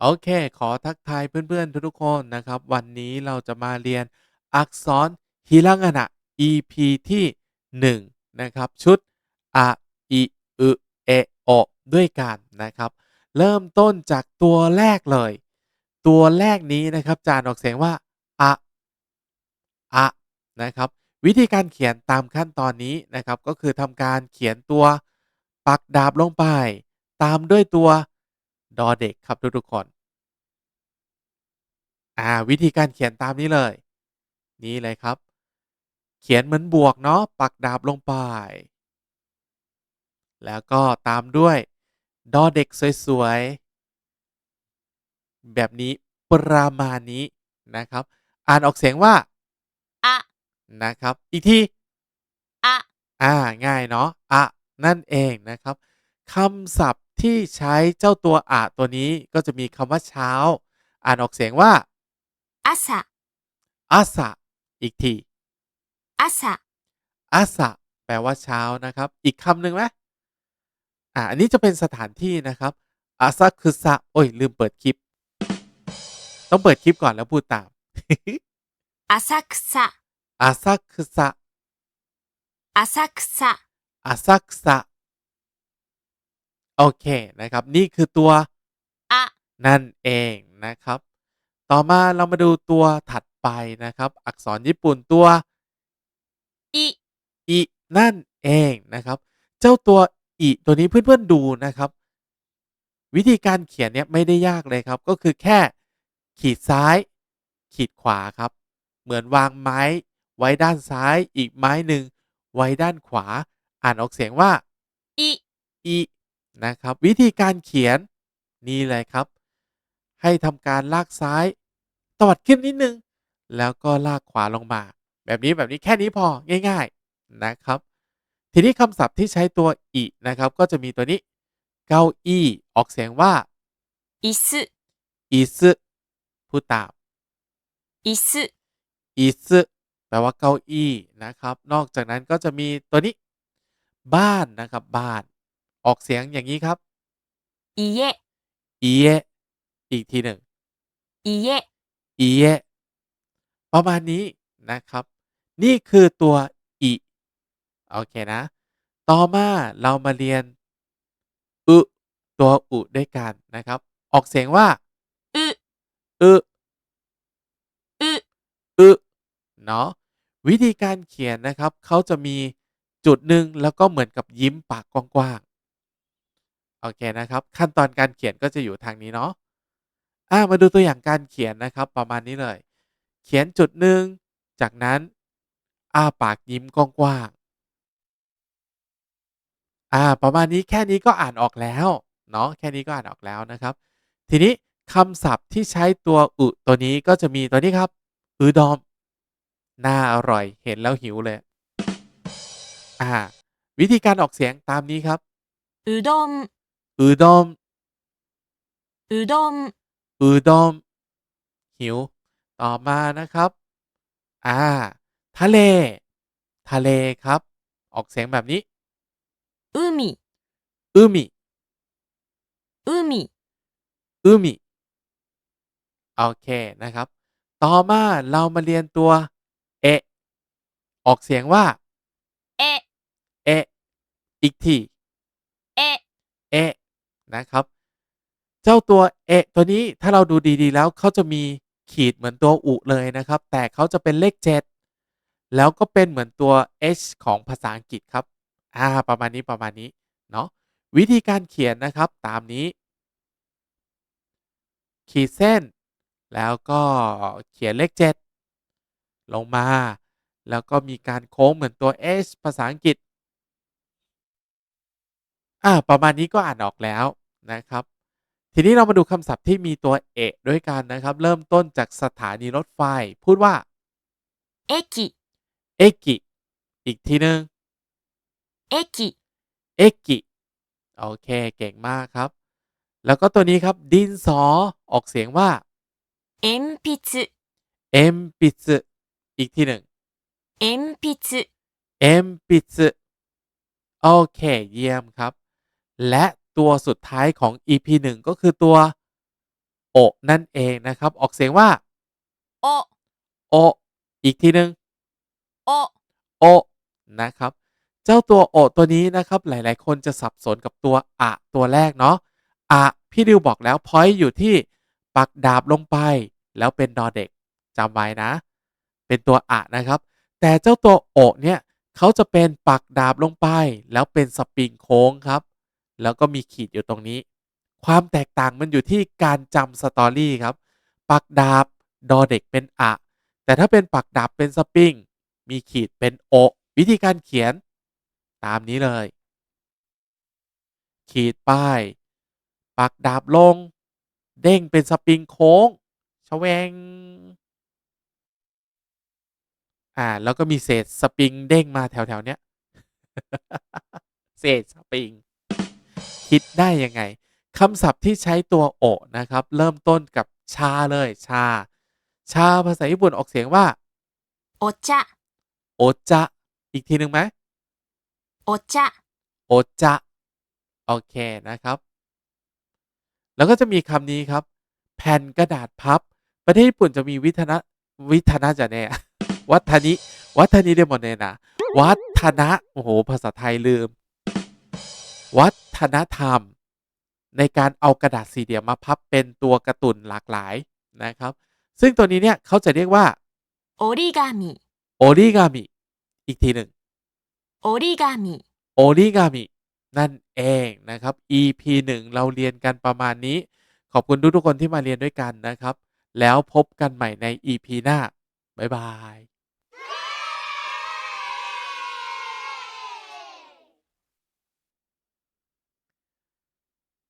โอเค ขอทักทายเพื่อน ๆ ทุกๆคนนะครับ วันนี้เราจะมาเรียนอักษรฮิรางานะ EP ที่ 1 นะครับ ชุดอะอิอึเอโอด้วยกันนะครับ เริ่มต้นจากตัวแรกเลย ตัวแรกนี้นะครับจานออกเสียงว่าอะอะนะครับ วิธีการเขียนตามขั้นตอนนี้นะครับ ก็คือทำการเขียนตัวปักดาบลงไป ตามด้วยตัว ดอเด็กครับทุกๆคน อ่า วิธีการเขียนตามนี้เลย นี่เลยครับ เขียนเหมือนบวกเนาะปักดาบลงไป แล้วก็ตามด้วยดอเด็กสวยๆ แบบนี้ประมาณนี้นะครับ อ่านออกเสียงว่าあ、นะครับ อีกทีあ、อ่า ง่ายเนาะอะนั่นเองนะครับคำศัพท์ ที่ใช้เจ้าตัวอะตัวนี้ก็จะมีคำว่าเช้า อ่านออกเสียงว่าอาซาอาซาอีกทีอาซาอาซาแปลว่าเช้านะครับ อีกคำหนึ่งไหมอ่าอันนี้จะเป็นสถานที่นะครับอาซาคือซาโอ้ย ลืมเปิดคลิป ต้องเปิดคลิปก่อนแล้วพูดตามอาซาคุซาอาซาคุซาอาซาคุซะอาซาคซะ โอเคนะครับ นี่คือตัว อะ นั่นเองนะครับ ต่อมาเรามาดูตัวถัดไปนะครับ อักษรญี่ปุ่นตัว อิ อินั่นเองนะครับ เจ้าตัวอิตัวนี้เพื่อนๆดูนะครับ วิธีการเขียนเนี่ยไม่ได้ยากเลยครับ ก็คือแค่ขีดซ้าย ขีดขวาครับ เหมือนวางไม้ ไว้ด้านซ้ายอีกไม้หนึ่งไว้ด้านขวา อ่านออกเสียงว่าอิอิ นะครับ วิธีการเขียนนี่เลยครับ ให้ทำการลากซ้ายตวัดขึ้นนิดนึง แล้วก็ลากขวาลงมา แบบนี้แบบนี้แค่นี้พอง่าย ๆนะครับ ทีนี้คำศัพท์ที่ใช้ตัวอีนะครับ ก็จะมีตัวนี้เก้าอี้ออกเสียงว่าอิสอิสผู้ตามอิสอิสแปลว่าเก้าอี้นะครับ นอกจากนั้นก็จะมีตัวนี้ บ้านนะครับ บ้าน ออกเสียงอย่างนี้ครับ อีเยะอีเยะอีกทีหนึ่งอีเยะอีเยะประมาณนี้นะครับ นี่คือตัวอีโอเคนะ ต่อมาเรามาเรียนอุตัวอุด้วยกันนะครับ ออกเสียงว่าอึอึอึอึเนาะวิธีการเขียนนะครับ เขาจะมีจุดหนึ่งแล้วก็เหมือนกับยิ้มปากกว้าง โอเคนะครับ ขั้นตอนการเขียนก็จะอยู่ทางนี้เนาะอ่มาดูตัวอย่างการเขียนนะครับ ประมาณนี้เลย เขียนจุดหนึ่งจากนั้นอ้าปากยิ้มกว้างๆอ่า ประมาณนี้แค่นี้ก็อ่านออกแล้วเนาะแค่นี้ก็อ่านออกแล้วนะครับ ทีนี้คำศัพท์ที่ใช้ตัวอุตัวนี้ก็จะมีตัวนี้ครับอือดอมน่าอร่อยเห็นแล้วหิวเลย อ่า วิธีการออกเสียงตามนี้ครับ อุดอม อุดมอุดมอุดมหิว ต่อมานะครับ อ่า ทะเล ทะเลครับ ออกเสียงแบบนี้อุมิอุมิอุมิอุมิโอเคนะครับ ต่อมาเรามาเรียนตัว เอออกเสียงว่า เอเออีกที เอเอ นะครับ เจ้าตัวเอตัวนี้ถ้าเราดูดีๆ แล้วเขาจะมีขีดเหมือนตัวอุเลยนะครับ แต่เขาจะเป็นเลขเจ็ดแล้วก็เป็นเหมือนตัว h ของภาษาอังกฤษครับอ่าประมาณนี้ประมาณนี้เนาะวิธีการเขียนนะครับตามนี้ ขีดเส้น แล้วก็เขียนเลขเจ็ดลงมา แล้วก็มีการโค้งเหมือนตัว h ภาษาอังกฤษอ่าประมาณนี้ก็อ่านออกแล้ว นะครับ ทีนี้เรามาดูคำศัพท์ที่มีตัวเอะด้วยกันนะครับ เริ่มต้นจากสถานีรถไฟ พูดว่าเอกิเอกิอีกทีหนึ่งเอกิเอกิโอเค เก่งมากครับ แล้วก็ตัวนี้ครับ ดินสอออกเสียงว่าเอ็มพิซเอ็มพิซอีกทีหนึ่งเอ็มพิซเอ็มพิซโอเค เยี่ยมครับ และ ตัวสุดท้ายของ EP 1 ก็คือตัวโอะนั่นเองนะครับ ออกเสียงว่าお、โอะอีกทีหนึ่งお、โอะนะครับ เจ้าตัวโอะตัวนี้นะครับ หลายๆ คนจะสับสนกับตัวอะตัวแรกเนาะอะพี่ดิวบอกแล้วพอยต์อยู่ที่ปักดาบลงไป แล้วเป็นดอเด็กจำไว้นะ เป็นตัวอะนะครับ แต่เจ้าตัวโอะเนี่ยเขาจะเป็นปักดาบลงไป แล้วเป็นสปริงโค้งครับ แล้วก็มีขีดอยู่ตรงนี้ ความแตกต่างมันอยู่ที่การจำสตอรี่ครับปักดาบดอเด็กเป็นอะ แต่ถ้าเป็นปักดาบเป็นสปริงมีขีดเป็นโอวิธีการเขียน ตามนี้เลย ขีดป้ายปักดาบลง เด้งเป็นสปริงโค้งชะแวงอ่า แล้วก็มีเศษสปริงเด้งมาแถวๆเนี้ย เศษสปริงิดได้ยังไงคำศัพท์ที่ใช้ตัวโอนะครับ เริ่มต้นกับชาเลยชา ชาภาษาญี่ปุ่นออกเสียงว่าโอจะโอจะอีกทีหนึ่งไหมโอจะโอจะโอเคนะครับ แล้วก็จะมีคำนี้ครับ แผ่นกระดาษพับ ประเทศญี่ปุ่นจะมีวิทนะวิทนะจะแน่วัฒนิวัฒนิเดียหมดนเนนะวัฒนะโอ้โหภาษาไทยลืม วัฒ ฒนธรรม ในการเอากระดาษสี่เหลี่ยมาพับเป็นตัวกระตุนหลากหลายนะครับ ซึ่งตัวนี้เนี่ยเขาจะเรียกว่าโอริกามิโอริกามิอีกทีหนึ่งโอริกามิโอริกามินั่นเองนะครับ EP 1 เราเรียนกันประมาณนี้ ขอบคุณทุกทุกคนที่มาเรียนด้วยกันนะครับ แล้วพบกันใหม่ใน EP หน้า บ๊ายบาย